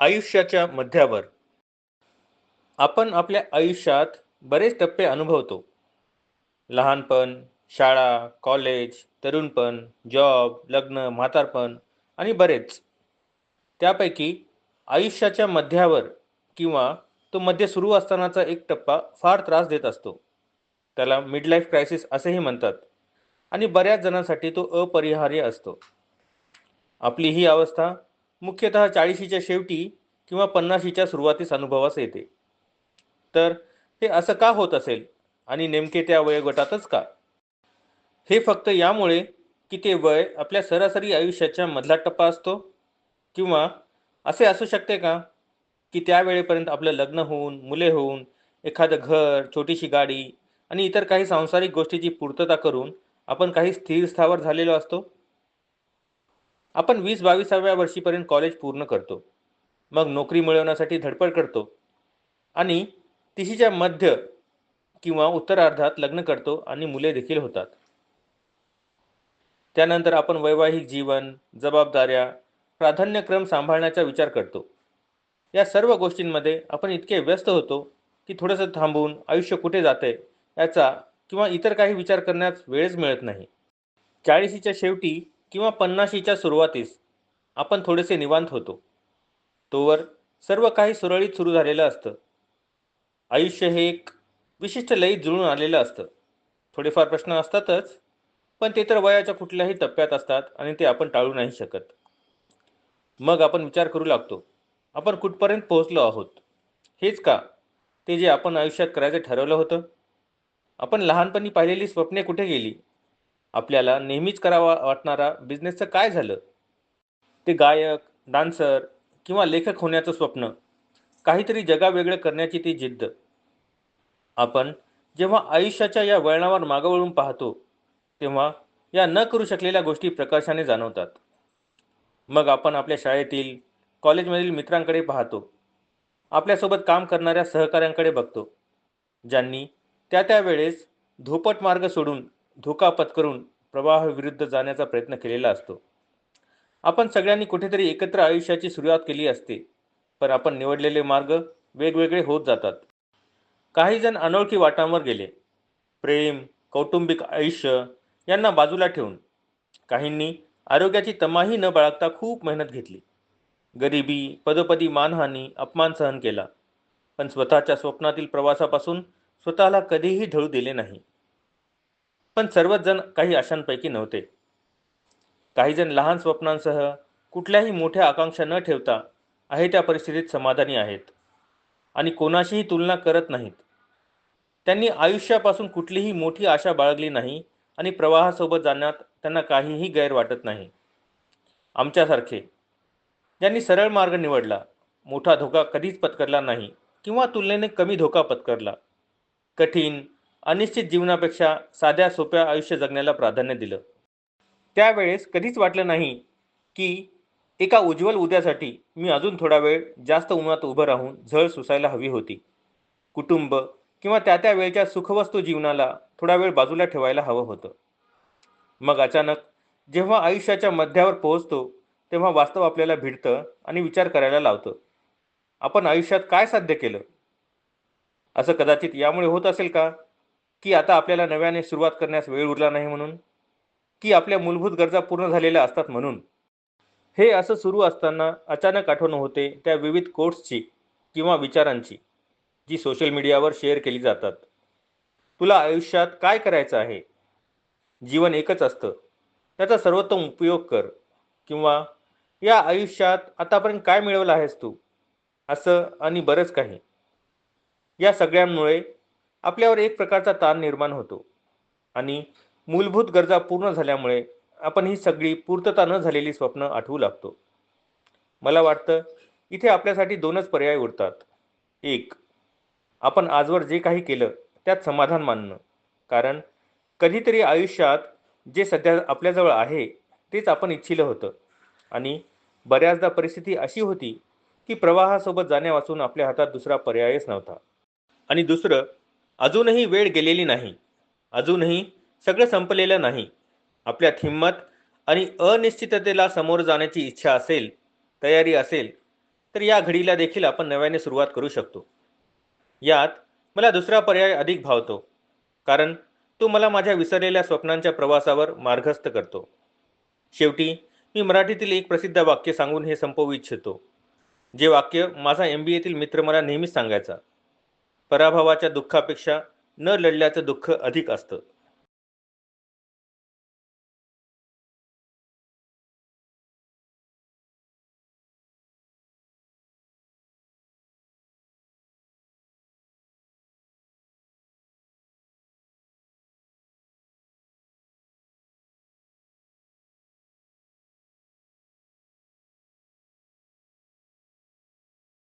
आयुष्याच्या मध्यावर. आपण आपल्या आयुष्यात बरेच टप्पे अनुभवतो. लहानपण शाळा कॉलेज तरुणपण जॉब लग्न म्हातारपण आणि बरेच. त्यापैकी आयुष्याच्या मध्यावर किंवा तो मध्य सुरू असतानाचा एक टप्पा फार त्रास देत असतो. त्याला मिडलाईफ क्रायसिस असेही म्हणतात आणि बऱ्याच जणांसाठी तो अपरिहार्य असतो. आपली ही अवस्था मुख्यतः चाळीशीच्या शेवटी किंवा पन्नाशीच्या सुरुवातीस अनुभवास येते. तर हे असं का होत असेल? आणि नेमके त्या वयोगटातच का? हे फक्त यामुळे की ते वय आपल्या सरासरी आयुष्याच्या मधला टप्पा असतो? किंवा असे असू शकते का? की त्या वेळेपर्यंत आपलं लग्न होऊन मुले होऊन एखादं घर छोटीशी गाडी आणि इतर काही सांसारिक गोष्टीची पूर्तता करून आपण काही स्थिर स्थावर झालेलो असतो? आपण वीस बावीसाव्या वर्षीपर्यंत कॉलेज पूर्ण करतो. मग नोकरी मिळवण्यासाठी धडपड करतो. आणि तिशीच्या मध्य किंवा उत्तरार्धात लग्न करतो आणि मुले देखील होतात. त्यानंतर आपण वैवाहिक जीवन जबाबदाऱ्या प्राधान्यक्रम सांभाळण्याचा विचार करतो. या सर्व गोष्टींमध्ये आपण इतके व्यस्त होतो की थोडंसं थांबून आयुष्य कुठे जाते याचा किंवा इतर काही विचार करण्यास वेळच मिळत नाही. चाळीशीच्या शेवटी किंवा पन्नाशीच्या सुरुवातीस आपण थोडेसे निवांत होतो. तोवर सर्व काही सुरळीत सुरू झालेलं असतं. आयुष्य हे एक विशिष्ट लयीत जुळून आलेलं असतं. थोडेफार प्रश्न असतातच पण ते तर वयाच्या कुठल्याही टप्प्यात असतात आणि ते आपण टाळू नाही शकत. मग आपण विचार करू लागतो आपण कुठपर्यंत पोहोचलो आहोत? हेच का? ते जे आपण आयुष्यात करायचं ठरवलं होतं? आपण लहानपणी पाहिलेली स्वप्ने कुठे गेली? आपल्याला नेहमीच करावा वाटणारा बिझनेसचं काय झालं? ते गायक डान्सर किंवा लेखक होण्याचं स्वप्न काहीतरी जगावेगळं करण्याची ती जिद्द. आपण जेव्हा आयुष्याच्या या वळणावर मागवळून पाहतो तेव्हा या न करू शकलेल्या गोष्टी प्रकाशाने जाणवतात. मग आपण आपल्या शाळेतील कॉलेजमधील मित्रांकडे पाहतो. आपल्यासोबत काम करणाऱ्या सहकाऱ्यांकडे बघतो ज्यांनी त्या त्या वेळेस धोपट मार्ग सोडून धोका पत्करून प्रवाहाविरुद्ध जाण्याचा प्रयत्न केलेला असतो. आपण सगळ्यांनी कुठेतरी एकत्र आयुष्याची सुरुवात केली असते पण आपण निवडलेले मार्ग वेगवेगळे होत जातात. काही जण अनोळखी वाटांवर गेले. प्रेम कौटुंबिक आयुष्य यांना बाजूला ठेवून काहींनी आरोग्याची तमाही न बाळगता खूप मेहनत घेतली. गरिबी पदोपदी मानहानी अपमान सहन केला. पण स्वतःच्या स्वप्नातील प्रवासापासून स्वतःला कधीही ढळू दिले नाही. पण सर्वच जण काही आशांपैकी नव्हते. काही जण लहान स्वप्नांसह कुठल्याही मोठ्या आकांक्षा न ठेवता आहे त्या परिस्थितीत समाधानी आहेत आणि कोणाशीही तुलना करत नाहीत. त्यांनी आयुष्यापासून कुठलीही मोठी आशा बाळगली नाही आणि प्रवाहासोबत जाण्यात त्यांना काहीही गैर वाटत नाही. आमच्यासारखे ज्यांनी सरळ मार्ग निवडला मोठा धोका कधीच पत्करला नाही किंवा तुलनेने कमी धोका पत्करला. कठीण अनिश्चित जीवनापेक्षा साध्या सोप्या आयुष्य जगण्याला प्राधान्य दिलं. त्यावेळेस कधीच वाटलं नाही की एका उज्ज्वल उद्यासाठी मी अजून थोडा वेळ जास्त उन्हात उभं राहून झळ सुसायला हवी होती. कुटुंब किंवा त्या त्या वेळच्या सुखवस्तू जीवनाला थोडा वेळ बाजूला ठेवायला हवं होतं. मग अचानक जेव्हा आयुष्याच्या मध्यावर पोहोचतो तेव्हा वास्तव आपल्याला भिडतं आणि विचार करायला लावतं. आपण आयुष्यात काय साध्य केलं? असं कदाचित यामुळे होत असेल का? की आता आपल्याला नव्याने सुरुवात करण्यास वेळ उरला नाही म्हणून? की आपल्या मूलभूत गरजा पूर्ण झालेल्या असतात म्हणून? हे असं सुरू असताना अचानक आठवण होते त्या विविध कोट्सची किंवा विचारांची जी सोशल मीडियावर शेअर केली जातात. तुला आयुष्यात काय करायचं आहे? जीवन एकच असतं. त्याचा सर्वोत्तम उपयोग कर. किंवा या आयुष्यात आतापर्यंत काय मिळवलं आहेस तू? असं आणि बरंच काही. या सगळ्यांमुळे आपल्यावर एक प्रकारचा ताण निर्माण होतो. आणि मूलभूत गरजा पूर्ण झाल्यामुळे आपण ही सगळी पूर्तता न झालेली स्वप्न आठवू लागतो. मला वाटतं इथे आपल्यासाठी दोनच पर्याय उरतात. एक आपण आजवर जे काही केलं त्यात समाधान मानणं. कारण कधीतरी आयुष्यात जे सध्या आपल्याजवळ आहे तेच आपण इच्छिलं होतं. आणि बऱ्याचदा परिस्थिती अशी होती की प्रवाहासोबत जाण्यावाचून आपल्या हातात दुसरा पर्यायच नव्हता. आणि दुसरं अजूनही वेळ गेलेली नाही. अजूनही सगळं संपलेलं नाही. आपल्यात हिंमत आणि अनिश्चिततेला समोर जाण्याची इच्छा असेल तयारी असेल तर या घडीला देखील आपण नव्याने सुरुवात करू शकतो. यात मला दुसरा पर्याय अधिक भावतो कारण तो मला माझ्या विसरलेल्या स्वप्नांच्या प्रवासावर मार्गस्थ करतो. शेवटी मी मराठीतील एक प्रसिद्ध वाक्य सांगून हे संपवू इच्छितो. जे वाक्य माझा एम बी एतील मित्र मला नेहमीच सांगायचा. पराभवाच्या दुःखापेक्षा न लढल्याचं दुःख अधिक असतं.